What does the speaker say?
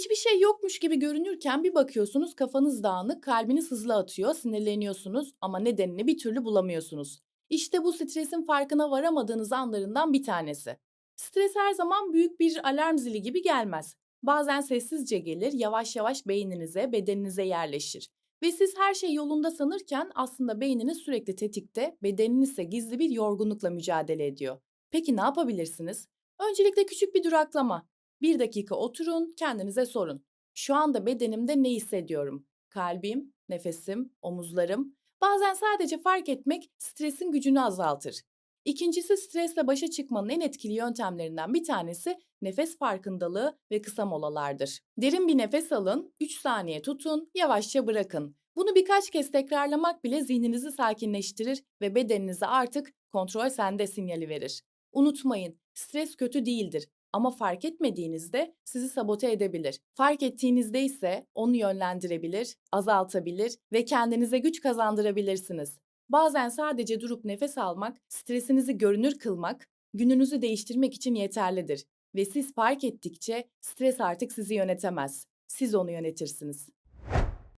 Hiçbir şey yokmuş gibi görünürken bir bakıyorsunuz kafanız dağınık, kalbiniz hızlı atıyor, sinirleniyorsunuz ama nedenini bir türlü bulamıyorsunuz. İşte bu stresin farkına varamadığınız anlarından bir tanesi. Stres her zaman büyük bir alarm zili gibi gelmez. Bazen sessizce gelir, yavaş yavaş beyninize, bedeninize yerleşir. Ve siz her şey yolunda sanırken aslında beyniniz sürekli tetikte, bedeniniz ise gizli bir yorgunlukla mücadele ediyor. Peki ne yapabilirsiniz? Öncelikle küçük bir duraklama. Bir dakika oturun, kendinize sorun. Şu anda bedenimde ne hissediyorum? Kalbim, nefesim, omuzlarım. Bazen sadece fark etmek stresin gücünü azaltır. İkincisi stresle başa çıkmanın en etkili yöntemlerinden bir tanesi nefes farkındalığı ve kısa molalardır. Derin bir nefes alın, 3 saniye tutun, yavaşça bırakın. Bunu birkaç kez tekrarlamak bile zihninizi sakinleştirir ve bedeninize artık kontrol sende sinyali verir. Unutmayın, stres kötü değildir ama fark etmediğinizde sizi sabote edebilir. Fark ettiğinizde ise onu yönlendirebilir, azaltabilir ve kendinize güç kazandırabilirsiniz. Bazen sadece durup nefes almak, stresinizi görünür kılmak, gününüzü değiştirmek için yeterlidir. Ve siz fark ettikçe stres artık sizi yönetemez. Siz onu yönetirsiniz.